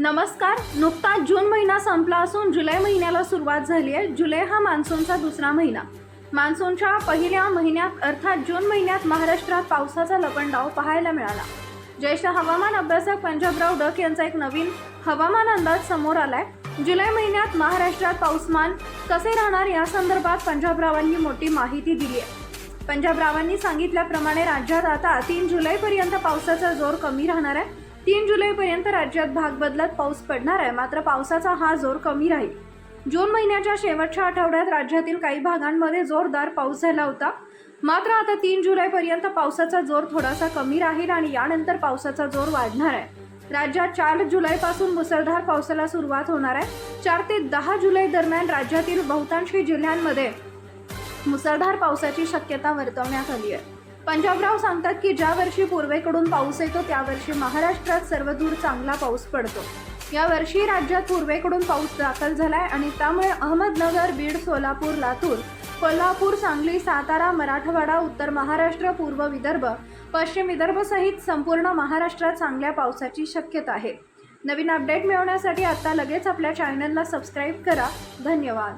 नमस्कार. नुकताच जून महिना संपला असून जुलै महिन्याला सुरुवात झाली आहे. जुलै हा मान्सूनचा दुसरा महिना. मान्सूनच्या पहिल्या महिन्यात अर्थात जून महिन्यात महाराष्ट्रात पावसाचा लपंडाव पाहायला मिळाला. ज्येष्ठ हवामान अभ्यासक पंजाबराव डक यांचा एक नवीन हवामान अंदाज समोर आलाय. जुलै महिन्यात महाराष्ट्रात पाऊसमान कसे राहणार या संदर्भात पंजाबरावांनी मोठी माहिती दिली आहे पंजाबरावांनी सांगितल्याप्रमाणे राज्यात आता तीन जुलैपर्यंत पावसाचा जोर कमी राहणार आहे. तीन जुलैपर्यंत राज्यात भाग बदलत पाऊस पडणार आहे. मात्र पावसाचा हा जोर कमी राहील. जून महिन्याच्या शेवटच्या आठवड्यात राज्यातील काही भागांमध्ये जोरदार पाऊस झाला होता. मात्र आता तीन जुलैपर्यंत पावसाचा जोर थोडासा कमी राहील आणि यानंतर पावसाचा जोर वाढणार आहे. राज्यात चार जुलैपासून मुसळधार पावसाला सुरुवात होणार आहे. चार ते दहा जुलै दरम्यान राज्यातील बहुतांशी जिल्ह्यांमध्ये मुसळधार पावसाची शक्यता वर्तवण्यात आली आहे. पंजाबराव सांगतात की ज्या वर्षी पूर्वेकडून पाऊस येतो त्या वर्षी महाराष्ट्रात सर्वदूर चांगला पाऊस पडतो. या वर्षी राज्यात पूर्वेकडून पाऊस दाखल झालाय आणि त्यामुळे अहमदनगर बीड सोलापूर लातूर कोल्हापूर सांगली सातारा मराठवाडा उत्तर महाराष्ट्र पूर्व विदर्भ पश्चिम विदर्भ सहित संपूर्ण महाराष्ट्रात चांगल्या पावसाची शक्यता आहे. नवीन अपडेट मिळवण्यासाठी आता लगेच आपल्या चॅनलला सबस्क्राईब करा. धन्यवाद.